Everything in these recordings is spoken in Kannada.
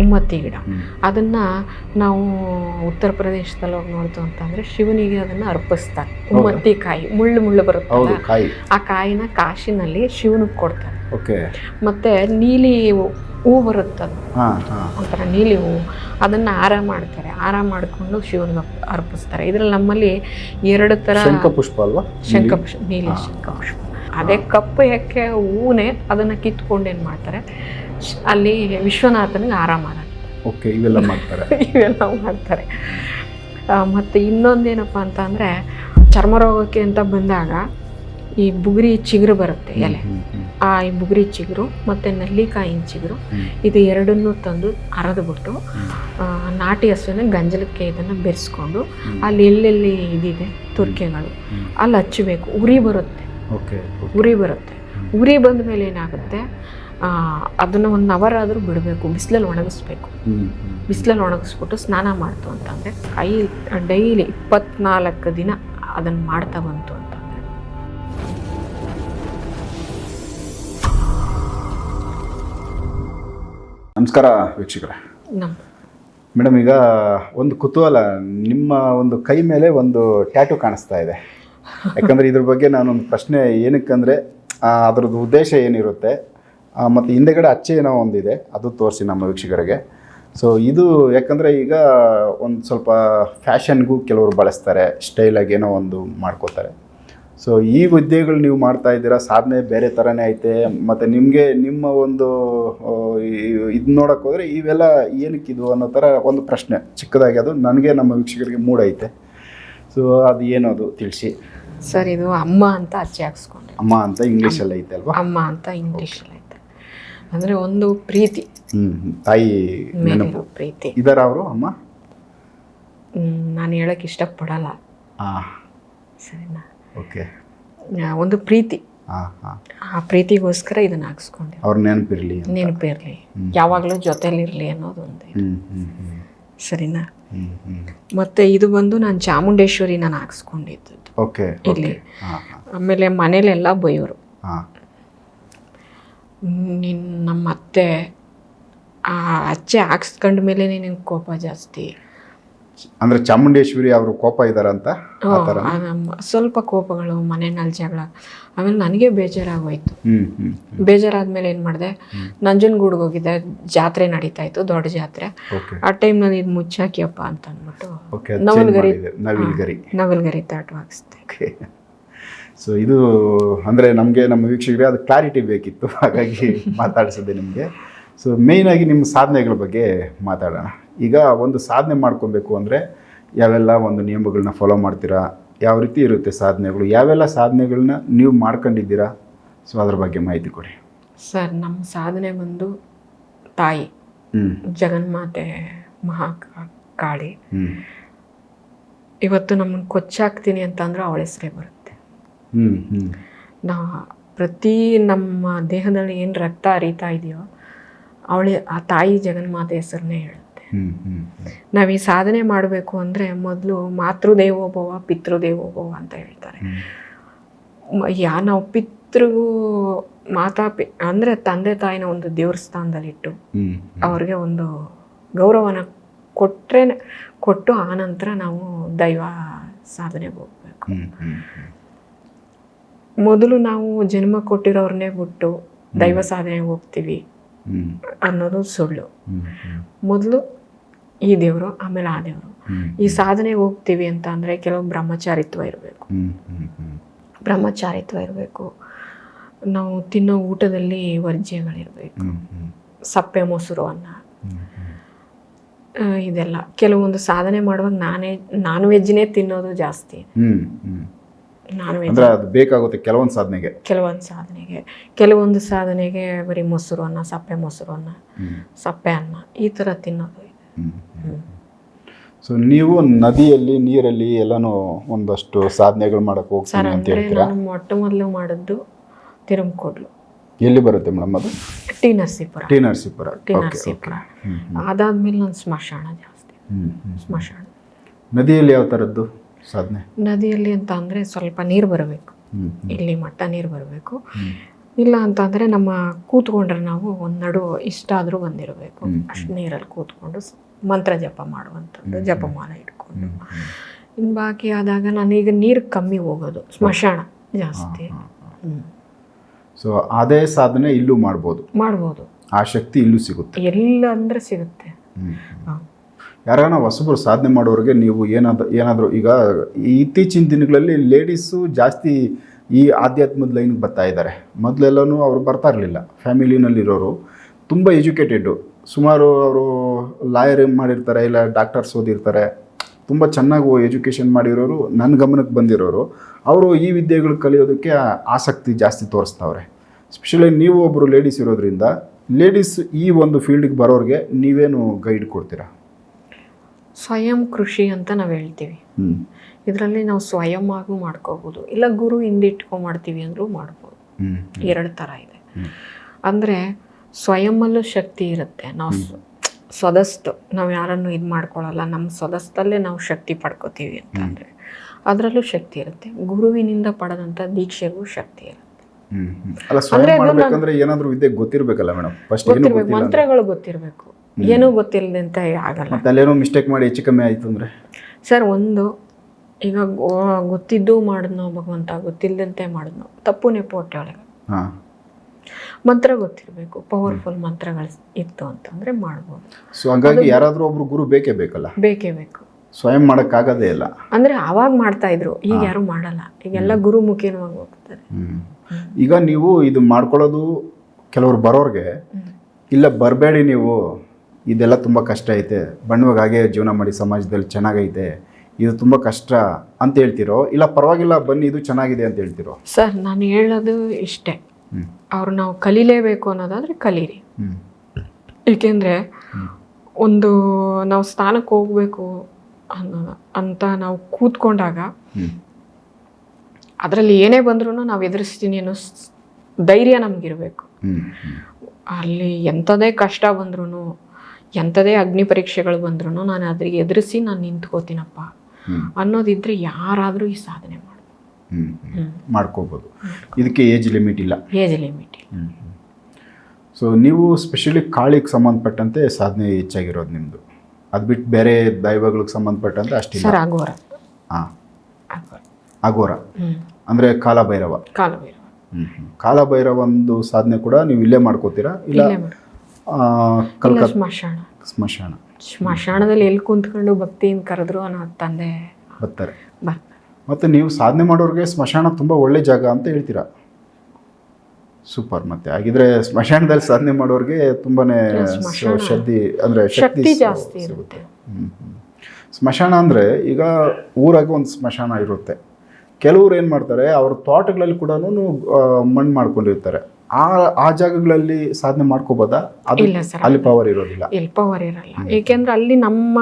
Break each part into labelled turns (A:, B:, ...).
A: ಉಮ್ಮತ್ತಿ ಗಿಡ. ಅದನ್ನ ನಾವು ಉತ್ತರ ಪ್ರದೇಶದಲ್ಲಿ ಹೋಗಿ ನೋಡ್ತು ಅಂತಂದ್ರೆ ಶಿವನಿಗೆ ಅದನ್ನ ಅರ್ಪಿಸ್ತಾರೆ. ಉಮ್ಮತ್ತಿ ಕಾಯಿ ಮುಳ್ಳು ಮುಳ್ಳು
B: ಬರುತ್ತೆ
A: ಆ ಕಾಯಿನ ಕಾಶಿನಲ್ಲಿ ಶಿವನಿಗೆ ಕೊಡ್ತಾರೆ.
B: ಓಕೆ.
A: ಮತ್ತೆ ನೀಲಿ ಹೂ ಬರುತ್ತದು ಒಂಥರ ನೀಲಿ ಹೂ ಅದನ್ನು ಹಾರ ಮಾಡ್ತಾರೆ. ಹಾರ ಮಾಡಿಕೊಂಡು ಶಿವನಿಗೆ ಅರ್ಪಿಸ್ತಾರೆ. ಇದರಲ್ಲಿ ನಮ್ಮಲ್ಲಿ ಎರಡು ಥರ
B: ಶಂಕಪುಷ್ಪ ಅಲ್ವಾ?
A: ಶಂಖಪುಷ್ಪ ನೀಲಿ. ಶಂಖಪುಷ್ಪ. ಅದೇ ಕಪ್ಪು ಎಕ್ಕೆ ಹೂನೇ ಅದನ್ನು ಕಿತ್ಕೊಂಡು ಏನು ಮಾಡ್ತಾರೆ? ಅಲ್ಲಿ ವಿಶ್ವನಾಥನಿಗೆ ಆರಾಮ ಮಾರಾಟ
B: ಓಕೆ ಇವೆಲ್ಲ ಮಾಡ್ತಾರೆ.
A: ಇವೆಲ್ಲ ಮಾಡ್ತಾರೆ. ಮತ್ತು ಇನ್ನೊಂದೇನಪ್ಪ ಅಂತ ಅಂದರೆ ಚರ್ಮರೋಗಕ್ಕೆ ಅಂತ ಬಂದಾಗ ಈ ಬುಗುರಿ ಚಿಗುರು ಬರುತ್ತೆ ಎಲೆ. ಆ ಈ ಬುಗುರಿ ಚಿಗುರು ಮತ್ತು ನೆಲ್ಲಿಕಾಯಿನ ಚಿಗುರು ಇದು ಎರಡನ್ನೂ ತಂದು ಅರೆದುಬಿಟ್ಟು ನಾಟಿ ಹಸುವಿನ ಗಂಜಲಕ್ಕೆ ಇದನ್ನು ಬೆರೆಸ್ಕೊಂಡು ಅಲ್ಲಿ ಎಲ್ಲೆಲ್ಲಿ ಇದಿದೆ ತುರ್ಕೆಗಳು. ಅಲ್ಲಿ ಹಚ್ಚಬೇಕು. ಉರಿ ಬರುತ್ತೆ. ಉರಿ ಬರುತ್ತೆ. ಉರಿ ಬಂದ ಮೇಲೆ ಏನಾಗುತ್ತೆ? ಅದನ್ನು ಒಂದು ಅವರ್ ಆದರೂ ಬಿಡಬೇಕು ಬಿಸಿಲಲ್ಲಿ ಒಣಗಿಸ್ಬೇಕು. ಬಿಸಿಲಲ್ಲಿ ಒಣಗಿಸ್ಬಿಟ್ಟು ಸ್ನಾನ ಮಾಡ್ತು ಅಂತಂದರೆ ಕೈ ಡೈಲಿ ಇಪ್ಪತ್ನಾಲ್ಕು ದಿನ ಅದನ್ನು ಮಾಡ್ತಾ ಬಂತು ಅಂತಂದರೆ.
B: ನಮಸ್ಕಾರ ವೀಕ್ಷಕರೇ. ಮೇಡಮ್ ಈಗ ಒಂದು ಕುತೂಹಲ ನಿಮ್ಮ ಒಂದು ಕೈ ಮೇಲೆ ಒಂದು ಟ್ಯಾಟು ಕಾಣಿಸ್ತಾ ಇದೆ. ಯಾಕಂದರೆ ಇದ್ರ ಬಗ್ಗೆ ನಾನೊಂದು ಪ್ರಶ್ನೆ ಏನಕ್ಕಂದರೆ ಅದರದ್ದು ಉದ್ದೇಶ ಏನಿರುತ್ತೆ? ಮತ್ತು ಹಿಂದೆಗಡೆ ಅಚ್ಚೆ ಏನೋ ಒಂದಿದೆ ಅದು ತೋರಿಸಿ ನಮ್ಮ ವೀಕ್ಷಕರಿಗೆ. ಸೊ ಇದು ಯಾಕಂದರೆ ಈಗ ಒಂದು ಸ್ವಲ್ಪ ಫ್ಯಾಷನ್ಗೂ ಕೆಲವರು ಬಳಸ್ತಾರೆ ಸ್ಟೈಲಾಗಿ ಏನೋ ಒಂದು ಮಾಡ್ಕೋತಾರೆ. ಸೊ ಈ ಹುದ್ದೆಗಳು ನೀವು ಮಾಡ್ತಾ ಇದ್ದೀರಾ ಸಾಧನೆ ಬೇರೆ ಥರನೇ ಐತೆ ಮತ್ತು ನಿಮಗೆ ನಿಮ್ಮ ಒಂದು ಇದು ನೋಡೋಕೆ ಹೋದರೆ ಇವೆಲ್ಲ ಏನಕ್ಕಿದ್ವು ಅನ್ನೋ ಥರ ಒಂದು ಪ್ರಶ್ನೆ ಚಿಕ್ಕದಾಗಿ ಅದು ನನಗೆ ನಮ್ಮ ವೀಕ್ಷಕರಿಗೆ ಮೂಡೈತೆ ಸೊ ಅದು ಏನದು ತಿಳಿಸಿ.
A: ಸರ್ ಇದು ಅಮ್ಮ ಅಂತ ಅಚ್ಚೆ ಹಾಕ್ಸ್ಕೊಂಡು.
B: ಅಮ್ಮ ಅಂತ ಇಂಗ್ಲೀಷಲ್ಲಿ ಐತೆ ಅಲ್ವಾ?
A: ಅಮ್ಮ ಅಂತ ಇಂಗ್ಲೀಷಲ್ಲಿ ಅಂದರೆ ಒಂದು ಪ್ರೀತಿ.
B: ತಾಯಿ ನೆನಪು.
A: ಪ್ರೀತಿ.
B: ಇದರ ಅವರು ಅಮ್ಮ?
A: ನಾನು ಹೇಳಕ್ಕೆ ಇಷ್ಟಪಡಲ್ಲ. ಸರಿನಾ?
B: ಓಕೆ.
A: ಒಂದು ಪ್ರೀತಿ. ಆ ಪ್ರೀತಿಗೋಸ್ಕರ ಇದನ್ನ ಹಾಕ್ಸ್ಕೊಂಡೆ
B: ಅವ್ರ ನೆನಪಿರಲಿ
A: ನೆನಪಿರಲಿ. ಯಾವಾಗಲೂ ಜೊತೆಲಿರಲಿ ಅನ್ನೋದು ಒಂದು.
B: ಹ್ಞೂ ಹ್ಞೂ ಹ್ಞೂ
A: ಸರಿನಾ? ಮತ್ತೆ ಇದು ಬಂದು ನಾನು ಚಾಮುಂಡೇಶ್ವರಿ ನಾನು ಹಾಕ್ಸ್ಕೊಂಡಿದ್ದು
B: ಓಕೆ
A: ಇಲ್ಲಿ. ಆಮೇಲೆ ಮನೇಲೆಲ್ಲ ಬೈಯೋರು. ನಿನ್ನ ನಮ್ಮ ಅತ್ತೆ ಆ ಅಚ್ಚೆ ಹಾಕ್ಸ್ಕೊಂಡ ಮೇಲೆ ನಿನಗೆ ಕೋಪ ಜಾಸ್ತಿ.
B: ಅಂದ್ರೆ ಚಾಮುಂಡೇಶ್ವರಿ ಅವರು ಕೋಪ ಇದಾರಂತ? ಆ ಥರ?
A: ಆ, ನಮ್ಮ ಸ್ವಲ್ಪ ಕೋಪಗಳು ಮನೆಯಲ್ಲಿ ಜಗಳ ಆಮೇಲೆ ನನಗೆ ಬೇಜಾರಾಗೋಯ್ತು.
B: ಹ್ಮ್ ಹ್ಮ್
A: ಬೇಜಾರಾದ್ಮೇಲೆ ಏನು ಮಾಡಿದೆ? ನಂಜನಗೂಡ್ಗೆ ಹೋಗಿದ್ದೆ ಜಾತ್ರೆ ನಡೀತಾ ಇತ್ತು ದೊಡ್ಡ ಜಾತ್ರೆ. ಆ ಟೈಮ್ ಟೈಮ್ನಲ್ಲಿ ಇದು ಮುಚ್ಚಾಕಿಯಪ್ಪ ಅಂತ ಅಂದ್ಬಿಟ್ಟು
B: ಓಕೆ
A: ನವಲ್ಗರಿ
B: ನವಿಲ್ಗರಿ.
A: ನವಲ್ಗರಿ ತಾಟ್ ಹಾಕ್ಸ್ದೆ.
B: ಓಕೆ. ಸೊ ಇದು ಅಂದರೆ ನಮಗೆ ನಮ್ಮ ವೀಕ್ಷಕರಿಗೆ ಅದು ಕ್ಲಾರಿಟಿ ಬೇಕಿತ್ತು. ಹಾಗಾಗಿ ಮಾತಾಡಿಸಿದೆ ನಿಮಗೆ. ಸೊ ಮೇಯ್ನಾಗಿ ನಿಮ್ಮ ಸಾಧನೆಗಳ ಬಗ್ಗೆ ಮಾತಾಡೋಣ. ಈಗ ಒಂದು ಸಾಧನೆ ಮಾಡ್ಕೊಬೇಕು ಅಂದರೆ ಯಾವೆಲ್ಲ ಒಂದು ನಿಯಮಗಳನ್ನ ಫಾಲೋ ಮಾಡ್ತೀರಾ? ಯಾವ ರೀತಿ ಇರುತ್ತೆ ಸಾಧನೆಗಳು? ಯಾವೆಲ್ಲ ಸಾಧನೆಗಳನ್ನ ನೀವು ಮಾಡ್ಕೊಂಡಿದ್ದೀರಾ? ಸೊ ಅದ್ರ ಬಗ್ಗೆ ಮಾಹಿತಿ ಕೊಡಿ.
A: ಸರ್ ನಮ್ಮ ಸಾಧನೆ ಬಂದು ತಾಯಿ. ಜಗನ್ಮಾತೆ ಮಹಾ ಕಾಳಿ.
B: ಹ್ಞೂ
A: ಇವತ್ತು ನಮ್ಮನ್ನು ಕೊಚ್ಚಾಕ್ತೀನಿ ಅಂತಂದ್ರೆ ಅವಳ ಹೆಸರೇ ಬರುತ್ತೆ. ನಾ ಪ್ರತಿ ನಮ್ಮ ದೇಹದಲ್ಲಿ ಏನು ರಕ್ತ ಹರಿತಾ ಇದೆಯೋ ಅವಳಿ ಆ ತಾಯಿ ಜಗನ್ಮಾತೆ ಹೆಸರನ್ನೇ ಹೇಳುತ್ತೆ. ನಾವು ಈ ಸಾಧನೆ ಮಾಡಬೇಕು ಅಂದರೆ ಮೊದಲು ಮಾತೃದೇವೋಭವ ಪಿತೃದೇವೋಭವ ಅಂತ ಹೇಳ್ತಾರೆ. ಯಾ ನಾವು ಪಿತೃಗೂ ಮಾತಾ ಪಿ ಅಂದರೆ ತಂದೆ ತಾಯಿನ ಒಂದು ದೇವ್ರ ಸ್ಥಾನದಲ್ಲಿಟ್ಟು
B: ಹ್ಞೂ
A: ಅವ್ರಿಗೆ ಒಂದು ಗೌರವನ ಕೊಟ್ಟರೆ ಕೊಟ್ಟು ಆನಂತರ ನಾವು ದೈವ ಸಾಧನೆಗೆ ಹೋಗ್ಬೇಕು. ಮೊದಲು ನಾವು ಜನ್ಮ ಕೊಟ್ಟಿರೋರ್ನೇ ಬಿಟ್ಟು ದೈವ ಸಾಧನೆಗೆ ಹೋಗ್ತೀವಿ ಅನ್ನೋದು ಸುಳ್ಳು. ಮೊದಲು ಈ ದೇವರು ಆಮೇಲೆ ಆ ದೇವರು. ಈ ಸಾಧನೆ ಹೋಗ್ತೀವಿ ಅಂತ ಅಂದರೆ ಕೆಲವು ಬ್ರಹ್ಮಚಾರಿತ್ವ ಇರಬೇಕು. ಬ್ರಹ್ಮಚಾರಿತ್ವ ಇರಬೇಕು. ನಾವು ತಿನ್ನೋ ಊಟದಲ್ಲಿ ವರ್ಜ್ಯಗಳಿರಬೇಕು. ಸಪ್ಪೆ ಮೊಸರು ಅನ್ನ. ಇದೆಲ್ಲ. ಕೆಲವೊಂದು ಸಾಧನೆ ಮಾಡುವಾಗ ನಾನೇ ನಾನ್ ವೆಜ್ನೇ ತಿನ್ನೋದು ಜಾಸ್ತಿ. ನಾನ್ ವೆಜ್
B: ಅಂದ್ರೆ ಅದು ಬೇಕಾಗುತ್ತೆ ಕೆಲವೊಂದು ಸಾಧನೆಗೆ.
A: ಕೆಲವೊಂದು ಸಾಧನೆಗೆ. ಕೆಲವೊಂದು ಸಾಧನೆಗೆ ಬರೀ ಮೊಸರು ಅನ್ನ ಸಪ್ಪೆ ಮೊಸರು ಅನ್ನ ಸಪ್ಪೆ ಅನ್ನ ಈ ಥರ ತಿನ್ನೋದು. ಇದೆ
B: ಸೊ ನೀವು ನದಿಯಲ್ಲಿ ನೀರಲ್ಲಿ ಎಲ್ಲಾನು ಒಂದಷ್ಟು ಸಾಧನೆಗಳು ಮಾಡಕ್ಕೆ
A: ಸರ್
B: ಹೋಗ್ತೀನಿ ಅಂತ
A: ಅಂದರೆ
B: ಹೇಳ್ತೀರಾ?
A: ನಾನು ಮೊಟ್ಟ ಮೊದಲು ಮಾಡಿದ್ದು ತಿರುಮಕೋಡ್ಲು.
B: ಎಲ್ಲಿ ಬರುತ್ತೆ ಮೇಡಮ್ ಅದು?
A: T Narasipura.
B: T Narasipura.
A: T Narasipura. ಅದಾದ್ಮೇಲೆ ನಾನು ಸ್ಮಶಾನ ಜಾಸ್ತಿ. ಸ್ಮಶಾನ.
B: ನದಿಯಲ್ಲಿ ಯಾವ ಥರದ್ದು? ಸಾಧನೆ.
A: ನದಿಯಲ್ಲಿ ಅಂತ ಅಂದರೆ ಸ್ವಲ್ಪ ನೀರು ಬರಬೇಕು. ಇಲ್ಲಿ ಮಟ್ಟ ನೀರು ಬರಬೇಕು. ಇಲ್ಲ ಅಂತಂದರೆ ನಮ್ಮ ಕೂತ್ಕೊಂಡ್ರೆ ನಾವು ಒಂದು ನಡು ಇಷ್ಟ ಆದರೂ ಬಂದಿರಬೇಕು ಅಷ್ಟು ನೀರಲ್ಲಿ ಕೂತ್ಕೊಂಡು ಮಂತ್ರ ಜಪ ಮಾಡುವಂಥದ್ದು ಜಪಮಾಲ ಇಟ್ಕೊಂಡು. ಇನ್ನು ಬಾಕಿ ಆದಾಗ ನಾನೀಗ ನೀರು ಕಮ್ಮಿ ಹೋಗೋದು ಸ್ಮಶಾನ ಜಾಸ್ತಿ.
B: ಸೊ ಅದೇ ಸಾಧನೆ ಇಲ್ಲೂ ಮಾಡ್ಬೋದು.
A: ಮಾಡ್ಬೋದು.
B: ಆ ಶಕ್ತಿ ಇಲ್ಲೂ ಸಿಗುತ್ತೆ.
A: ಎಲ್ಲ ಅಂದರೆ ಸಿಗುತ್ತೆ. ಹಾ.
B: ಯಾರಾನ ಹೊಸಬ್ರು ಸಾಧನೆ ಮಾಡೋರಿಗೆ ನೀವು ಏನಾದ್ರು ಏನಾದರೂ ಈಗ ಇತ್ತೀಚಿನ ದಿನಗಳಲ್ಲಿ ಲೇಡೀಸು ಜಾಸ್ತಿ ಈ ಆಧ್ಯಾತ್ಮದ ಲೈನ್ಗೆ ಬರ್ತಾ ಇದ್ದಾರೆ. ಮೊದಲೆಲ್ಲನೂ ಅವರು ಬರ್ತಾ ಇರಲಿಲ್ಲ. ಫ್ಯಾಮಿಲಿನಲ್ಲಿರೋರು ತುಂಬ ಎಜುಕೇಟೆಡ್ಡು. ಸುಮಾರು ಅವರು ಲಾಯರ್ ಮಾಡಿರ್ತಾರೆ, ಇಲ್ಲ ಡಾಕ್ಟರ್ಸ್ ಓದಿರ್ತಾರೆ. ತುಂಬ ಚೆನ್ನಾಗಿ ಎಜುಕೇಷನ್ ಮಾಡಿರೋರು ನನ್ನ ಗಮನಕ್ಕೆ ಬಂದಿರೋರು. ಅವರು ಈ ವಿದ್ಯೆಗಳು ಕಲಿಯೋದಕ್ಕೆ ಆಸಕ್ತಿ ಜಾಸ್ತಿ ತೋರಿಸ್ತವ್ರೆ. ಸ್ಪೆಷಲಿ ನೀವು ಒಬ್ಬರು ಲೇಡೀಸ್ ಇರೋದ್ರಿಂದ, ಲೇಡೀಸ್ ಈ ಒಂದು ಫೀಲ್ಡಿಗೆ ಬರೋರಿಗೆ ನೀವೇನು ಗೈಡ್ ಕೊಡ್ತೀರಾ?
A: ಸ್ವಯಂ ಕೃಷಿ ಅಂತ ನಾವು ಹೇಳ್ತೀವಿ. ಇದರಲ್ಲಿ ನಾವು ಸ್ವಯಂ ಆಗೂ ಮಾಡ್ಕೋಬೋದು. ಇಲ್ಲ ಗುರು ಹಿಂದಿಟ್ಕೊಂಡು ಮಾಡ್ತೀವಿ ಅಂದರೂ ಮಾಡ್ಬೋದು. ಎರಡು ಥರ ಇದೆ. ಅಂದರೆ ಸ್ವಯಂಲ್ಲೂ ಶಕ್ತಿ ಇರುತ್ತೆ. ನಾವು ಸ್ವ- ಸ್ವದಸ್ತು ನಾವು ಯಾರನ್ನು ಇದು ಮಾಡ್ಕೊಳ್ಳಲ್ಲ ನಮ್ಮ ಸ್ವದಸ್ತಲ್ಲೇ ನಾವು ಶಕ್ತಿ ಪಡ್ಕೋತೀವಿ ಅಂತ ಅಂದರೆ ಅದರಲ್ಲೂ ಶಕ್ತಿ ಇರುತ್ತೆ. ಗುರುವಿನಿಂದ ಪಡೆದಂಥ ದೀಕ್ಷೆಗೂ ಶಕ್ತಿ ಇರುತ್ತೆ.
B: ಅಲ್ಲ ಏನಾದ್ರೂ ವಿದ್ಯೆ ಗೊತ್ತಿರ್ಬೇಕಲ್ಲ ಮೇಡಮ್?
A: ಮಂತ್ರಗಳು ಗೊತ್ತಿರಬೇಕು. ಏನೂ ಗೊತ್ತಿಲ್ಲದಂತೆ ಆಗಲ್ಲ.
B: ಮತ್ತೆ ಅಲ್ಲೇನೋ ಮಿಸ್ಟೇಕ್ ಮಾಡಿ ಹೆಚ್ಚು ಕಮ್ಮಿ ಆಯಿತು ಅಂದರೆ?
A: ಸರ್ ಒಂದು ಈಗ ಗೊ- ಗೊತ್ತಿದ್ದು ಮಾಡಿದ್ನೋ ಭಗವಂತ ಗೊತ್ತಿಲ್ಲದಂತೆ ಮಾಡಿದ್ನೋ ತಪ್ಪು ನೆಪು ಹೊಟ್ಟೆ ಒಳಗೆ.
B: ಹಾ.
A: ಮಂತ್ರ ಗೊತ್ತಿರಬೇಕು ಪವರ್ಫುಲ್ ಮಂತ್ರಗಳು ಇತ್ತು ಅಂತಂದ್ರೆ ಮಾಡ್ಬೋದು.
B: ಸೊ ಹಂಗಾಗಿ ಯಾರಾದರೂ ಒಬ್ರು ಗುರು ಬೇಕೇ ಬೇಕಲ್ಲ?
A: ಬೇಕೇ ಬೇಕು.
B: ಸ್ವಯಂ ಮಾಡೋಕ್ಕಾಗೋದೇ ಇಲ್ಲ.
A: ಅಂದರೆ ಆವಾಗ ಮಾಡ್ತಾ ಇದ್ರು ಈಗ ಯಾರು ಮಾಡಲ್ಲ. ಈಗೆಲ್ಲ ಗುರುಮುಖಿನವಾಗಿ ಹೋಗ್ತಾರೆ
B: ಹ್ಮ್. ಈಗ ನೀವು ಇದು ಮಾಡ್ಕೊಳ್ಳೋದು ಕೆಲವ್ರು ಬರೋರಿಗೆ ಇಲ್ಲ ಬರಬೇಡಿ ನೀವು ಇದೆಲ್ಲ ತುಂಬ ಕಷ್ಟ ಐತೆ. ಬಣ್ಣವಾಗಿ ಹಾಗೆ ಜೀವನ ಮಾಡಿ ಸಮಾಜದಲ್ಲಿ ಚೆನ್ನಾಗೈತೆ. ಇದು ತುಂಬ ಕಷ್ಟ ಅಂತ ಹೇಳ್ತಿರೋ? ಇಲ್ಲ ಪರವಾಗಿಲ್ಲ ಬನ್ನಿ ಇದು ಚೆನ್ನಾಗಿದೆ ಅಂತ ಹೇಳ್ತಿರೋ?
A: ಸರ್ ನಾನು ಹೇಳೋದು ಇಷ್ಟೇ. ಅವ್ರು ನಾವು ಕಲೀಲೇಬೇಕು ಅನ್ನೋದಾದರೆ ಕಲೀರಿ. ಏಕೆಂದರೆ ಒಂದು ನಾವು ಸ್ಥಾನಕ್ಕೆ ಹೋಗಬೇಕು ಅನ್ನೋ ಅಂತ ನಾವು ಕೂತ್ಕೊಂಡಾಗ ಅದರಲ್ಲಿ ಏನೇ ಬಂದ್ರೂ ನಾವು ಎದುರಿಸ್ತೀನಿ ಅನ್ನೋ ಧೈರ್ಯ ನಮಗಿರಬೇಕು. ಅಲ್ಲಿ ಎಂಥದೇ ಕಷ್ಟ ಬಂದ್ರೂ ಎಂಥದೇ ಅಗ್ನಿ ಪರೀಕ್ಷೆಗಳು ಬಂದ್ರೂ ನಾನು ಅದ್ರಿಗೆ ಎದುರಿಸಿ ನಾನು ನಿಂತ್ಕೋತೀನಪ್ಪ ಅನ್ನೋದಿದ್ರೆ ಯಾರಾದರೂ ಈ ಸಾಧನೆ ಮಾಡ್ಬೋದು.
B: ಮಾಡ್ಕೋಬೋದು. ಇದಕ್ಕೆ ಏಜ್ ಲಿಮಿಟ್ ಇಲ್ಲ.
A: ಏಜ್ ಲಿಮಿಟ್
B: ಸೊ ನೀವು ಸ್ಪೆಷಲಿ ಕಾಳಿಗೆ ಸಂಬಂಧಪಟ್ಟಂತೆ ಸಾಧನೆ ಹೆಚ್ಚಾಗಿರೋದು ನಿಮ್ಮದು ಅದು ಬಿಟ್ಟು ಬೇರೆ ದೈವಗಳಿಗೆ ಸಂಬಂಧಪಟ್ಟಂತೆ ಅಷ್ಟೇ
A: ಸರ್ ಆಗೋರ.
B: ಹಾಂ.
A: ಆಗೋರ.
B: ಅಘೋರ ಅಂದರೆ ಕಾಲಭೈರವ.
A: ಕಾಲಭೈರವ.
B: ಕಾಲಭೈರವ ಒಂದು ಸಾಧನೆ ಕೂಡ ನೀವು ಇಲ್ಲೇ ಮಾಡ್ಕೋತೀರಾ? ಇಲ್ಲ ಕಲ್ಕತ್ತಾ
A: ಸ್ಮಶಾನ
B: ಸ್ಮಶಾನ
A: ಸ್ಮಶಾನದಲ್ಲಿ ಎಲ್ಲಿ ಕುಂತ್ಕೊಂಡು ಭಕ್ತಿಯಿಂದ ಕರೆದ್ರು ಅನ್ನೋ ತಂದೆ
B: ಬರ್ತಾರೆ. ಮತ್ತೆ ನೀವು ಸಾಧನೆ ಮಾಡೋರಿಗೆ ಸ್ಮಶಾನ ತುಂಬ ಒಳ್ಳೆ ಜಾಗ ಅಂತ ಹೇಳ್ತೀರಾ? ಸೂಪರ್ ಮತ್ತೆ. ಹಾಗಿದ್ರೆ ಸ್ಮಶಾನದಲ್ಲಿ ಸಾಧನೆ ಮಾಡೋರಿಗೆ ತುಂಬಾನೇ. ಶಕ್ತಿ ಅಂದರೆ
A: ಶಕ್ತಿ ಜಾಸ್ತಿ
B: ಹ್ಮ್. ಸ್ಮಶಾನ ಅಂದರೆ ಈಗ ಊರಾಗ ಒಂದು ಸ್ಮಶಾನ ಇರುತ್ತೆ. ಕೆಲವ್ರು ಏನು ಮಾಡ್ತಾರೆ ಅವ್ರ ತೋಟಗಳಲ್ಲಿ ಕೂಡ ಮಣ್ಣು ಮಾಡ್ಕೊಂಡಿರ್ತಾರೆ. ಆ ಆ ಜಾಗಗಳಲ್ಲಿ ಸಾಧನೆ ಮಾಡ್ಕೋಬೋದಾ?
A: ಇಲ್ಲ ಸರ್
B: ಅಲ್ಲಿ ಪವರ್ ಇರೋದಿಲ್ಲ.
A: ಇಲ್ಲ ಪವರ್ ಇರಲ್ಲ. ಏಕೆಂದ್ರೆ ಅಲ್ಲಿ ನಮ್ಮ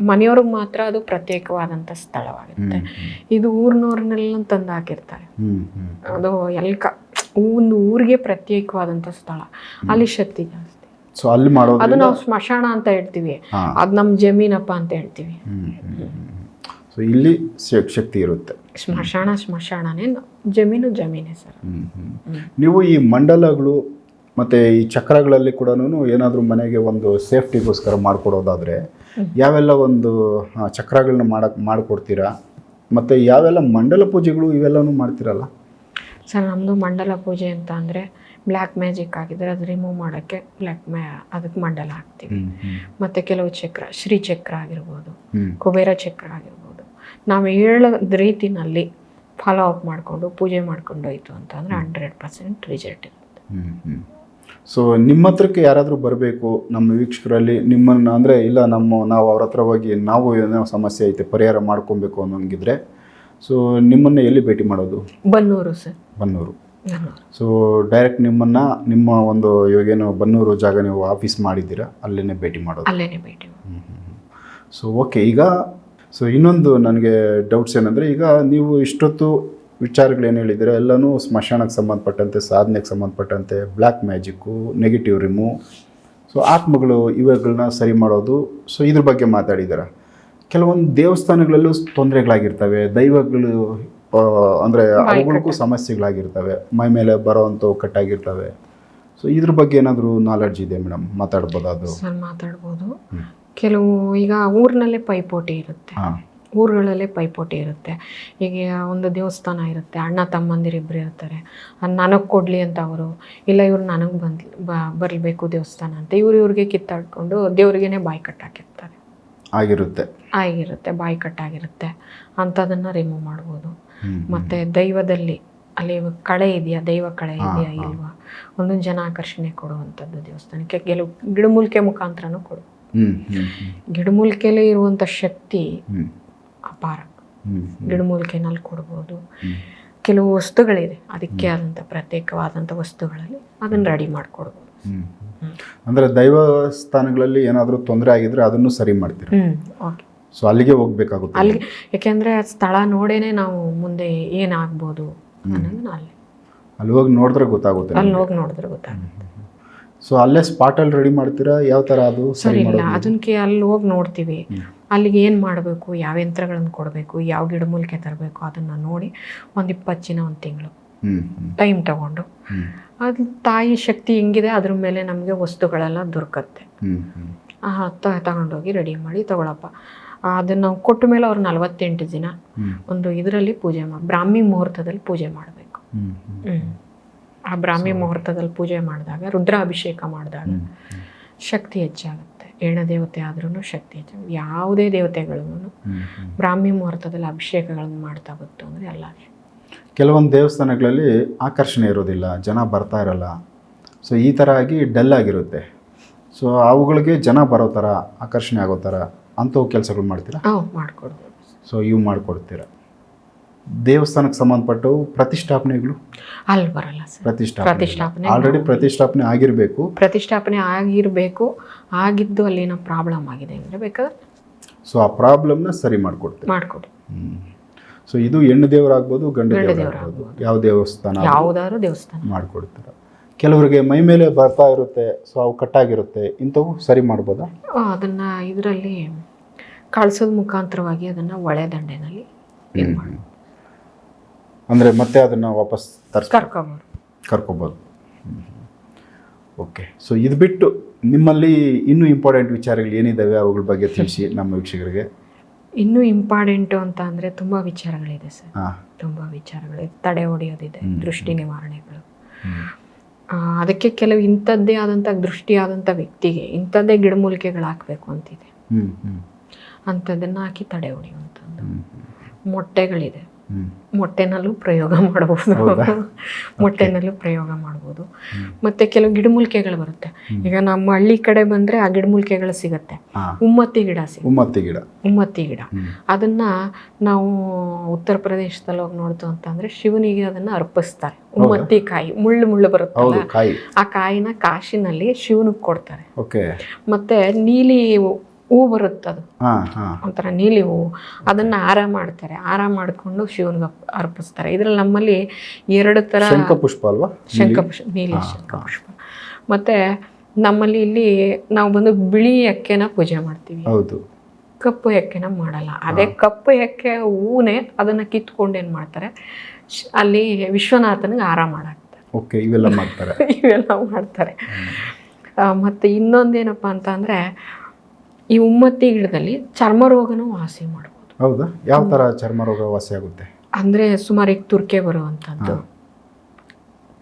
A: ಮನೆಯವ್ರಿಗೆ ಮಾತ್ರ ಅದು ಪ್ರತ್ಯೇಕವಾದಂತ ಸ್ಥಳವಾಗುತ್ತೆ. ಇದು ಊರಿನವ್ರನ್ನೆಲ್ಲ ತಂದು ಹಾಕಿರ್ತಾರೆ. ಅದು ಎಲ್ಕ ಒಂದು ಊರಿಗೆ ಪ್ರತ್ಯೇಕವಾದಂತ ಸ್ಥಳ. ಅಲ್ಲಿ ಶಕ್ತಿ ಜಾಸ್ತಿ.
B: ಸೊ ಅಲ್ಲಿ ಮಾಡೋದು
A: ಅದು ನಾವು ಸ್ಮಶಾನ ಅಂತ ಹೇಳ್ತೀವಿ. ಅದು ನಮ್ಮ ಜಮೀನಪ್ಪ ಅಂತ ಹೇಳ್ತೀವಿ.
B: ಸೊ ಇಲ್ಲಿ ಶಕ್ತಿ ಇರುತ್ತೆ.
A: ಸ್ಮಶಾನ ಸ್ಮಶಾನನೇ ಜಮೀನು ಜಮೀನೇ ಸರ್.
B: ನೀವು ಈ ಮಂಡಲಗಳು ಮತ್ತೆ ಈ ಚಕ್ರಗಳಲ್ಲಿ ಕೂಡ ಏನಾದರೂ ಮನೆಗೆ ಒಂದು ಸೇಫ್ಟಿಗೋಸ್ಕರ ಮಾಡಿಕೊಡೋದಾದ್ರೆ ಯಾವೆಲ್ಲ ಒಂದು ಚಕ್ರಗಳನ್ನ ಮಾಡಕ್ ಮಾಡಿಕೊಡ್ತೀರಾ? ಮತ್ತು ಯಾವೆಲ್ಲ ಮಂಡಲ ಪೂಜೆಗಳು ಇವೆಲ್ಲನೂ ಮಾಡ್ತೀರಲ್ಲ?
A: ಸರ್ ನಮ್ಮದು ಮಂಡಲ ಪೂಜೆ ಅಂತ ಅಂದರೆ ಬ್ಲ್ಯಾಕ್ ಮ್ಯಾಜಿಕ್ ಹಾಕಿದರೆ ಅದು ರಿಮೂವ್ ಮಾಡೋಕ್ಕೆ ಬ್ಲ್ಯಾಕ್ ಮ್ಯಾ ಅದಕ್ಕೆ ಮಂಡಲ ಹಾಕ್ತೀವಿ. ಮತ್ತು ಕೆಲವು ಚಕ್ರ ಶ್ರೀ ಚಕ್ರ ಆಗಿರ್ಬೋದು ಕುಬೇರ ಚಕ್ರ ಆಗಿರ್ಬೋದು. ನಾವು ಹೇಳೋದ್ ರೀತಿನಲ್ಲಿ ಫಾಲೋ ಅಪ್ ಮಾಡಿಕೊಂಡು ಪೂಜೆ ಮಾಡ್ಕೊಂಡು ಹೋಯ್ತು ಅಂತಂದರೆ ಹಂಡ್ರೆಡ್ ಪರ್ಸೆಂಟ್ ರಿಸಲ್ಟ್ ಇರುತ್ತೆ.
B: ಸೊ ನಿಮ್ಮ ಹತ್ರಕ್ಕೆ ಯಾರಾದರೂ ಬರಬೇಕು ನಮ್ಮ ವೀಕ್ಷಕರಲ್ಲಿ ನಿಮ್ಮನ್ನು ಅಂದರೆ ಇಲ್ಲ ನಮ್ಮ ನಾವು ಅವ್ರ ಹತ್ರ ಹೋಗಿ ನಾವು ಏನೋ ಸಮಸ್ಯೆ ಐತೆ ಪರಿಹಾರ ಮಾಡ್ಕೊಬೇಕು ಅನ್ನೋಂಗಿದ್ರೆ ಸೊ ನಿಮ್ಮನ್ನು ಎಲ್ಲಿ ಭೇಟಿ ಮಾಡೋದು?
A: Bannur sir.
B: Bannur. So direct ನಿಮ್ಮನ್ನು ನಿಮ್ಮ ಒಂದು ಇವಾಗೇನು ಬನ್ನೂರು ಜಾಗ ನೀವು ಆಫೀಸ್ ಮಾಡಿದ್ದೀರಾ ಅಲ್ಲೇ ಭೇಟಿ ಮಾಡೋದು?
A: ಅಲ್ಲೇನೆ ಭೇಟಿ
B: ಸೊ ಓಕೆ ಈಗ ಸೊ ಇನ್ನೊಂದು ನನಗೆ ಡೌಟ್ಸ್ ಏನಂದರೆ ಈಗ ನೀವು ಇಷ್ಟೊತ್ತು ವಿಚಾರಗಳೇನು ಹೇಳಿದ್ದೀರಾ ಎಲ್ಲನೂ ಸ್ಮಶಾನಕ್ಕೆ ಸಂಬಂಧಪಟ್ಟಂತೆ ಸಾಧನೆಗೆ ಸಂಬಂಧಪಟ್ಟಂತೆ black magic negative remove so ಆತ್ಮಗಳು ಇವುಗಳನ್ನ ಸರಿ ಮಾಡೋದು ಸೊ ಇದ್ರ ಬಗ್ಗೆ ಮಾತಾಡಿದ್ದಾರೆ? ಕೆಲವೊಂದು ದೇವಸ್ಥಾನಗಳಲ್ಲೂ ತೊಂದರೆಗಳಾಗಿರ್ತವೆ ದೈವಗಳು ಅಂದರೆ ಅವುಗಳಿಗೂ ಸಮಸ್ಯೆಗಳಾಗಿರ್ತವೆ ಮೈ ಮೇಲೆ ಬರೋವಂಥವು ಕಟ್ಟಾಗಿರ್ತವೆ. ಸೊ ಇದ್ರ ಬಗ್ಗೆ ಏನಾದರೂ ನಾಲೆಡ್ಜ್ ಇದೆ ಮೇಡಮ್ ಮಾತಾಡ್ಬೋದು ಅದು
A: ಮಾತಾಡ್ಬೋದು. ಕೆಲವು ಈಗ ಊರಿನಲ್ಲೇ ಪೈಪೋಟಿ ಇರುತ್ತೆ. ಊರುಗಳಲ್ಲೇ ಪೈಪೋಟಿ ಇರುತ್ತೆ. ಈಗ ಒಂದು ದೇವಸ್ಥಾನ ಇರುತ್ತೆ ಅಣ್ಣ ತಮ್ಮಂದಿರಿಬ್ಬರು ಇರ್ತಾರೆ. ನನಗೆ ಕೊಡಲಿ ಅಂತ ಅವರು ಇಲ್ಲ ಇವ್ರು ನನಗೆ ಬಂದ್ ಬರಬೇಕು ದೇವಸ್ಥಾನ ಅಂತ ಇವ್ರು ಇವ್ರಿಗೆ ಕಿತ್ತಾಡ್ಕೊಂಡು ದೇವ್ರಿಗೇನೆ ಬಾಯಿ ಕಟ್ಟಾಕಿರ್ತಾರೆ
B: ಆಗಿರುತ್ತೆ.
A: ಆಗಿರುತ್ತೆ ಬಾಯಿ ಕಟ್ಟಾಗಿರುತ್ತೆ ಅಂಥದನ್ನು ರಿಮೂವ್ ಮಾಡ್ಬೋದು. ಮತ್ತೆ ದೈವದಲ್ಲಿ ಅಲ್ಲಿ ಕಳೆ ಇದೆಯಾ ದೈವ ಕಳೆ ಇದೆಯಾ ಇಲ್ವಾ? ಒಂದೊಂದು ಜನ ಆಕರ್ಷಣೆ ಕೊಡುವಂಥದ್ದು ದೇವಸ್ಥಾನಕ್ಕೆ ಕೆಲವು ಗಿಡಮೂಲಿಕೆ ಮುಖಾಂತರನೂ ಕೊಡು ಗಿಡಮೂಲಿಕೆಯಲ್ಲಿ ಇರುವಂಥ ಶಕ್ತಿ ಅಪಾರ. ಗಿಡಮೂಲಿಕೆನಲ್ಲಿ ಕೊಡ್ಬೋದು. ಕೆಲವು ವಸ್ತುಗಳಿದೆ. ಅದಕ್ಕೆ ಆದಂಥ ಪ್ರತ್ಯೇಕವಾದಂಥ ವಸ್ತುಗಳಲ್ಲಿ ಅದನ್ನು ರೆಡಿ ಮಾಡಿಕೊಡ್ಬೋದು.
B: ಅಂದ್ರೆ ದೈವ ದೈವಸ್ಥಾನಗಳಲ್ಲಿ ಏನಾದರೂ ತೊಂದರೆ ಆಗಿದ್ರೆ ಅದನ್ನು ಸರಿ ಮಾಡ್ತೀರಾ?
A: ಓಕೆ.
B: ಸೊ ಅಲ್ಲಿಗೆ ಹೋಗ್ಬೇಕಾಗುತ್ತೆ.
A: ಅಲ್ಲಿಗೆ ಯಾಕೆಂದರೆ ಸ್ಥಳ ನೋಡೇನೆ ನಾವು ಮುಂದೆ ಏನಾಗ್ಬೋದು ಅನ್ನೋದನ್ನ ಅಲ್ಲಿ.
B: ಅಲ್ಲಿ ಹೋಗಿ ನೋಡಿದ್ರೆ ಗೊತ್ತಾಗುತ್ತೆ
A: ಅಲ್ಲಿ ಹೋಗಿ ನೋಡಿದ್ರೆ ಗೊತ್ತಾಗುತ್ತೆ.
B: ಸೊ ಅಲ್ಲೇ ಸ್ಪಾಟಲ್ಲಿ ರೆಡಿ ಮಾಡ್ತೀರಾ? ಯಾವ ಥರ ಅದು
A: ಸರಿ ಇಲ್ಲ ಅದಕ್ಕೆ ಅಲ್ಲಿ ಹೋಗಿ ನೋಡ್ತೀವಿ. ಅಲ್ಲಿಗೆ ಏನು ಮಾಡಬೇಕು ಯಾವ ಯಂತ್ರಗಳನ್ನು ಕೊಡಬೇಕು ಯಾವ ಗಿಡಮೂಲಿಕೆ ತರಬೇಕು ಅದನ್ನು ನೋಡಿ ಒಂದು ಇಪ್ಪತ್ತು ದಿನ ಒಂದು ತಿಂಗಳು ಟೈಮ್ ತಗೊಂಡು. ಅದು ತಾಯಿ ಶಕ್ತಿ ಹೆಂಗಿದೆ ಅದ್ರ ಮೇಲೆ ನಮಗೆ ವಸ್ತುಗಳೆಲ್ಲ ದೊರಕತ್ತೆ. ತಗೊಂಡೋಗಿ ರೆಡಿ ಮಾಡಿ ತಗೊಳಪ್ಪ. ಅದನ್ನು ಕೊಟ್ಟ ಮೇಲೆ ಅವ್ರು ನಲವತ್ತೆಂಟು ದಿನ ಒಂದು ಇದರಲ್ಲಿ ಪೂಜೆ ಮಾಡಿ ಬ್ರಾಹ್ಮಿ ಮುಹೂರ್ತದಲ್ಲಿ ಪೂಜೆ ಮಾಡಬೇಕು.
B: ಹ್ಮ್.
A: ಆ ಬ್ರಾಹ್ಮಿ ಮುಹೂರ್ತದಲ್ಲಿ ಪೂಜೆ ಮಾಡಿದಾಗ ರುದ್ರಾಭಿಷೇಕ ಮಾಡಿದಾಗ ಶಕ್ತಿ ಹೆಚ್ಚಾಗುತ್ತೆ. ಏಣ ದೇವತೆ ಆದ್ರೂ ಶಕ್ತಿ ಹೆಚ್ಚಾಗುತ್ತೆ. ಯಾವುದೇ ದೇವತೆಗಳಿಗೂ
B: ಹ್ಮ್ ಹ್ಮ್.
A: ಬ್ರಾಹ್ಮಿ ಮುಹೂರ್ತದಲ್ಲಿ ಅಭಿಷೇಕಗಳನ್ನು ಮಾಡ್ತಾ ಬಂತು ಅಂದರೆ ಎಲ್ಲ
B: ಕೆಲವೊಂದು ದೇವಸ್ಥಾನಗಳಲ್ಲಿ ಆಕರ್ಷಣೆ ಇರೋದಿಲ್ಲ ಜನ ಬರ್ತಾ ಇರಲ್ಲ. ಸೊ ಈ ಥರ ಆಗಿ ಡಲ್ ಆಗಿರುತ್ತೆ. ಸೊ ಅವುಗಳಿಗೆ ಜನ ಬರೋ ಥರ ಆಕರ್ಷಣೆ ಆಗೋ ಥರ ಅಂಥವು ಕೆಲಸಗಳು ಮಾಡ್ತೀರಾ?
A: ಮಾಡಿಕೊಡ್ಬೋದು.
B: ಸೊ ಇವು ಮಾಡಿಕೊಡ್ತೀರಾ? ದೇವಸ್ಥಾನಕ್ಕೆ ಸಂಬಂಧಪಟ್ಟವು ಪ್ರತಿಷ್ಠಾಪನೆಗಳು?
A: ಅಲ್ಲಿ ಬರಲ್ಲ ಸರ್.
B: ಪ್ರತಿಷ್ಠಾಪನೆ.
A: ಪ್ರತಿಷ್ಠಾಪನೆ
B: ಆಲ್ರೆಡಿ ಪ್ರತಿಷ್ಠಾಪನೆ ಆಗಿರಬೇಕು.
A: ಪ್ರತಿಷ್ಠಾಪನೆ ಆಗಿರಬೇಕು. ಆಗಿದ್ದು ಅಲ್ಲೇನೋ ಪ್ರಾಬ್ಲಮ್ ಆಗಿದೆ ಅಂದರೆ ಬೇಕಾದ್ರೆ
B: ಸೊ ಆ ಪ್ರಾಬ್ಲಮ್ನ ಸರಿ ಮಾಡಿಕೊಡ್ತೀವಿ.
A: ಮಾಡಿಕೊಡಿ
B: ಸೊ ಇದು ಹೆಣ್ಣು ದೇವರಾಗ್ಬೋದು ಗಂಡು ದೇವರಾಗ್ಬೋದು. ಯಾವ ದೇವಸ್ಥಾನ
A: ಯಾವುದಾದ್ರು ದೇವಸ್ಥಾನ.
B: ಮಾಡಿಕೊಡ್ತಾರೆ. ಕೆಲವರಿಗೆ ಮೈ ಮೇಲೆ ಬರ್ತಾ ಇರುತ್ತೆ ಸೊ ಅವು ಕಟ್ಟಾಗಿರುತ್ತೆ ಇಂಥವು ಸರಿ ಮಾಡ್ಬೋದಾ?
A: ಅದನ್ನು ಅದನ್ನ ಇದರಲ್ಲಿ ಕಳಿಸೋದ ಮುಖಾಂತರವಾಗಿ ಅದನ್ನು ಒಳೆ ದಂಡೆನಲ್ಲಿ ಏನು ಮಾಡಿ
B: ಅಂದರೆ ಮತ್ತೆ ಅದನ್ನು ವಾಪಸ್ ತರ್ಸ್
A: ಕರ್ಕೋಬೋದು.
B: ಕರ್ಕೊಬೋದು. ಓಕೆ ಸೊ ಇದು ಬಿಟ್ಟು ನಿಮ್ಮಲ್ಲಿ ಇನ್ನೂ ಇಂಪಾರ್ಟೆಂಟ್ ವಿಚಾರಗಳು ಏನಿದ್ದಾವೆ ಅವುಗಳ ಬಗ್ಗೆ ತಿಳಿಸಿ ನಮ್ಮ ವೀಕ್ಷಕರಿಗೆ.
A: ಇನ್ನೂ ಇಂಪಾರ್ಟೆಂಟು ಅಂತ ಅಂದರೆ ತುಂಬ ವಿಚಾರಗಳಿದೆ ಸರ್. ತುಂಬ ವಿಚಾರಗಳಿದೆ. ತಡೆ ಹೊಡೆಯೋದಿದೆ ದೃಷ್ಟಿ ನಿವಾರಣೆಗಳು. ಅದಕ್ಕೆ ಕೆಲವು ಇಂಥದ್ದೇ ಆದಂಥ ದೃಷ್ಟಿ ಆದಂಥ ವ್ಯಕ್ತಿಗೆ ಇಂಥದ್ದೇ ಗಿಡಮೂಲಿಕೆಗಳು ಹಾಕಬೇಕು ಅಂತಿದೆ. ಅಂಥದ್ದನ್ನು ಹಾಕಿ ತಡೆ ಹೊಡೆಯುವಂಥದ್ದು. ಮೊಟ್ಟೆಗಳಿದೆ. ಮೊಟ್ಟೆನಲ್ಲೂ ಪ್ರಯೋಗ ಮಾಡಬಹುದು ಮೊಟ್ಟೆನಲ್ಲೂ ಪ್ರಯೋಗ ಮಾಡ್ಬೋದು. ಮತ್ತೆ ಕೆಲವು ಗಿಡಮೂಲಿಕೆಗಳು ಬರುತ್ತೆ. ಈಗ ನಮ್ಮ ಹಳ್ಳಿ ಕಡೆ ಬಂದ್ರೆ ಆ ಗಿಡಮೂಲಿಕೆಗಳು ಸಿಗುತ್ತೆ. ಉಮ್ಮತ್ತಿ ಗಿಡ ಸಿಗುತ್ತೆ.
B: ಉಮ್ಮತ್ತಿ ಗಿಡ.
A: ಉಮ್ಮತ್ತಿ ಗಿಡ. ಅದನ್ನ ನಾವು ಉತ್ತರ ಪ್ರದೇಶದಲ್ಲಿ ಹೋಗಿ ನೋಡ್ತು ಅಂತಂದ್ರೆ ಶಿವನಿಗೆ ಅದನ್ನ ಅರ್ಪಿಸ್ತಾರೆ. ಉಮ್ಮತ್ತಿ ಕಾಯಿ ಮುಳ್ಳು ಮುಳ್ಳು ಬರುತ್ತಲ್ಲ? ಆ ಕಾಯಿನ ಕಾಶಿನಲ್ಲಿ ಶಿವನಿಗೆ ಕೊಡ್ತಾರೆ. ಮತ್ತೆ ನೀಲಿ ಹೂ ಬರುತ್ತದು. ಒಂಥರ ನೀಲಿ ಹೂವು ಅದನ್ನ ಹಾರ ಮಾಡ್ತಾರೆ. ಹಾರ ಮಾಡಿಕೊಂಡು ಶಿವನಿಗೆ ಅರ್ಪಿಸ್ತಾರೆ. ಇದ್ರಲ್ಲಿ ನಮ್ಮಲ್ಲಿ ಎರಡು ಥರ
B: ಶಂಖಪುಷ್ಪ ಅಲ್ವಾ?
A: ಶಂಖಪುಷ್ಪ ನೀಲಿ ಶಂಖಪುಷ್ಪ. ಮತ್ತೆ ನಮ್ಮಲ್ಲಿ ಇಲ್ಲಿ ನಾವು ಬಂದು ಬಿಳಿ ಎಕ್ಕೆನ ಪೂಜೆ ಮಾಡ್ತೀವಿ.
B: ಹೌದು.
A: ಕಪ್ಪು ಎಕ್ಕೆನ ಮಾಡಲ್ಲ. ಅದೇ ಕಪ್ಪು ಎಕ್ಕೆ ಹೂನೇ ಅದನ್ನ ಕಿತ್ಕೊಂಡು ಏನು ಮಾಡ್ತಾರೆ? ಅಲ್ಲಿ ವಿಶ್ವನಾಥನಿಗೆ ಹಾರ ಮಾಡಾಕ್ತಾರೆ.
B: ಓಕೆ ಇವೆಲ್ಲ ಮಾಡ್ತಾರೆ.
A: ಇವೆಲ್ಲ ಮಾಡ್ತಾರೆ. ಮತ್ತೆ ಇನ್ನೊಂದೇನಪ್ಪ ಅಂತ ಅಂದರೆ ಈ ಉಮ್ಮತ್ತಿ ಗಿಡದಲ್ಲಿ ಚರ್ಮ ರೋಗನೂ ವಾಸಿ ಮಾಡ್ಬೋದು.
B: ಹೌದಾ? ಯಾವ ಥರ ಚರ್ಮ ರೋಗ ವಾಸಿ ಆಗುತ್ತೆ?
A: ಅಂದರೆ ಸುಮಾರು ಈಗ ತುರ್ಕೆ ಬರುವಂಥದ್ದು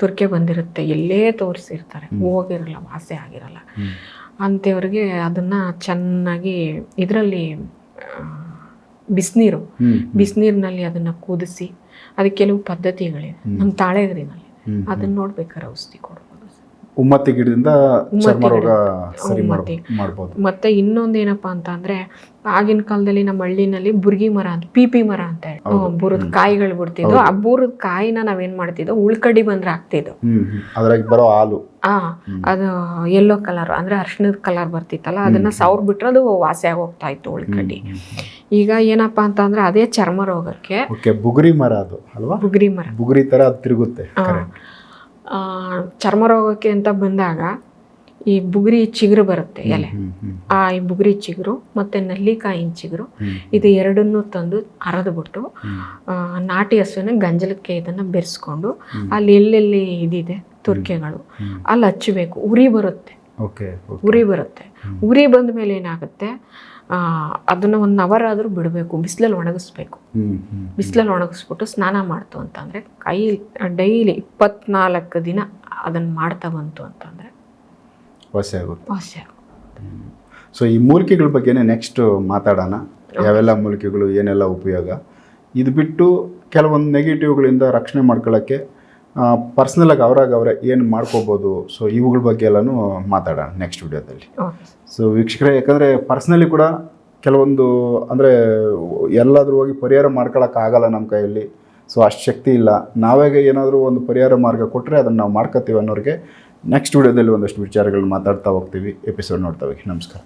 A: ತುರ್ಕೆ ಬಂದಿರುತ್ತೆ ಎಲ್ಲೇ ತೋರಿಸಿರ್ತಾರೆ. ಹೋಗಿರಲ್ಲ ವಾಸಿ ಆಗಿರಲ್ಲ. ಅಂಥವ್ರಿಗೆ ಅದನ್ನು ಚೆನ್ನಾಗಿ ಇದರಲ್ಲಿ ಬಿಸಿನೀರು. ಬಿಸಿನೀರಿನಲ್ಲಿ ಅದನ್ನು ಕುದಿಸಿ ಅದಕ್ಕೆ ಕೆಲವು ಪದ್ಧತಿಗಳಿವೆ. ನಮ್ಮ ತಾಳೆಗರಿನಲ್ಲಿ. ಅದನ್ನು ನೋಡ್ಬೇಕಾದ್ರೆ ಔಷಧಿ ಕೊಡ್ಬೋದು
B: ಉಮ್ಮತ್ತಿ ಗಿಡದಿಂದ ಚರ್ಮ ರೋಗ ಸರಿ ಮಾಡಬಹುದು
A: ಮತ್ತೆ ಇನ್ನೊಂದೇನಪ್ಪಾ ಅಂತ ಅಂದ್ರೆ ಆಗಿನ ಕಾಲದಲ್ಲಿ ನಮ್ಮ ಹಳ್ಳಿನಲ್ಲಿ ಬುರ್ಗಿ ಮರ ಅಂತ ಪಿಪಿ ಮರ ಅಂತ ಹೇಳಿ. ಬುರದ ಕಾಯಿಗಳು ಬಿಡ್ತಿದ್ವು. ಆ ಬುರದ ಕಾಯಿನ ನಾವೇನ್ ಮಾಡ್ತಿದ್ವು? ಉಳ್ಕಡಿ ಬಂದ್ರೆ ಹಾಕ್ತಿದ್ವು.
B: ಅದ್ರಾಗ ಬರೋ ಹಾಲು.
A: ಆ ಅದು ಯೆಲ್ಲೋ ಕಲರ್ ಅಂದ್ರೆ ಅರ್ಶಿಣದ ಕಲರ್ ಬರ್ತಿತ್ತಲ್ಲ ಅದನ್ನ ಸೌರ್ ಬಿಟ್ರೆ ಅದು ವಾಸಿ ಆಗಿ ಹೋಗ್ತಾ ಇತ್ತು ಉಳ್ಕಡಿ ಈಗ ಏನಪ್ಪಾ ಅಂತ ಅಂದ್ರೆ ಅದೇ ಚರ್ಮ ರೋಗಕ್ಕೆ
B: ಬುಗುರಿ ಮರ ಅದು ಅಲ್ವಾ?
A: ಬುಗುರಿ ಮರ.
B: ಬುಗುರಿ ತರ ಅದು ತಿರುಗುತ್ತೆ
A: ಚರ್ಮ ರೋಗಕ್ಕೆ ಅಂತ ಬಂದಾಗ ಈ ಬುಗುರಿ ಚಿಗುರು ಬರುತ್ತೆ ಎಲೆ. ಆ ಈ ಬುಗುರಿ ಚಿಗುರು ಮತ್ತು ನಲ್ಲಿಕಾಯಿನ ಚಿಗುರು ಇದು ಎರಡನ್ನೂ ತಂದು ಅರದ್ಬಿಟ್ಟು ನಾಟಿ ಹಸುವಿನ ಗಂಜಲಕ್ಕೆ ಇದನ್ನು ಬೆರೆಸ್ಕೊಂಡು ಅಲ್ಲಿ ಎಲ್ಲೆಲ್ಲಿ ಇದಿದೆ ತುರ್ಕೆಗಳು. ಅಲ್ಲಿ ಹಚ್ಚಬೇಕು. ಉರಿ ಬರುತ್ತೆ. ಉರಿ ಬರುತ್ತೆ. ಉರಿ ಬಂದ ಮೇಲೆ ಏನಾಗುತ್ತೆ? ಅದನ್ನ ಒಂದು ಅವರ್ ಆದರೂ ಬಿಡಬೇಕು ಬಿಸಿಲಲ್ಲಿ ಒಣಗಿಸ್ಬೇಕು. ಬಿಸಿಲಲ್ಲಿ ಒಣಗಿಸ್ಬಿಟ್ಟು ಸ್ನಾನ ಮಾಡ್ತು ಅಂತಂದರೆ ಕೈ ಡೈಲಿ ಇಪ್ಪತ್ನಾಲ್ಕು ದಿನ ಅದನ್ನು ಮಾಡ್ತಾ ಬಂತು ಅಂತಂದರೆ
B: ವಾಸಿ ಆಗುತ್ತೆ.
A: ವಾಸಿ
B: ಸೊ ಈ ಮೂಲಿಕೆಗಳ ಬಗ್ಗೆನೇ ನೆಕ್ಸ್ಟ್ ಮಾತಾಡೋಣ. ಯಾವೆಲ್ಲ ಮೂಲಿಕೆಗಳು ಏನೆಲ್ಲ ಉಪಯೋಗ? ಇದು ಬಿಟ್ಟು ಕೆಲವೊಂದು ನೆಗೆಟಿವ್ಗಳಿಂದ ರಕ್ಷಣೆ ಮಾಡ್ಕೊಳ್ಳೋಕ್ಕೆ ಪರ್ಸ್ನಲಾಗಿ ಅವರಾಗ ಅವರೇ ಏನು ಮಾಡ್ಕೋಬೋದು? ಸೊ ಇವುಗಳ ಬಗ್ಗೆ ಎಲ್ಲನೂ ಮಾತಾಡೋಣ ನೆಕ್ಸ್ಟ್ ವಿಡಿಯೋದಲ್ಲಿ. ಸೊ ವೀಕ್ಷಕರೇ ಯಾಕಂದರೆ ಪರ್ಸ್ನಲಿ ಕೂಡ ಕೆಲವೊಂದು ಅಂದರೆ ಎಲ್ಲಾದರೂ ಹೋಗಿ ಪರಿಹಾರ ಮಾಡ್ಕೊಳಕ್ಕಾಗಲ್ಲ ನಮ್ಮ ಕೈಯಲ್ಲಿ. ಸೊ ಅಷ್ಟು ಶಕ್ತಿ ಇಲ್ಲ. ನಾವೇ ಏನಾದರೂ ಒಂದು ಪರಿಹಾರ ಮಾರ್ಗ ಕೊಟ್ಟರೆ ಅದನ್ನು ನಾವು ಮಾಡ್ಕೋತೀವಿ ಅನ್ನೋರಿಗೆ ನೆಕ್ಸ್ಟ್ ವಿಡಿಯೋದಲ್ಲಿ ಒಂದಷ್ಟು ವಿಚಾರಗಳನ್ನ ಮಾತಾಡ್ತಾ ಹೋಗ್ತೀವಿ. ಎಪಿಸೋಡ್ ನೋಡ್ತಾ ಹೋಗಿ. ನಮಸ್ಕಾರ.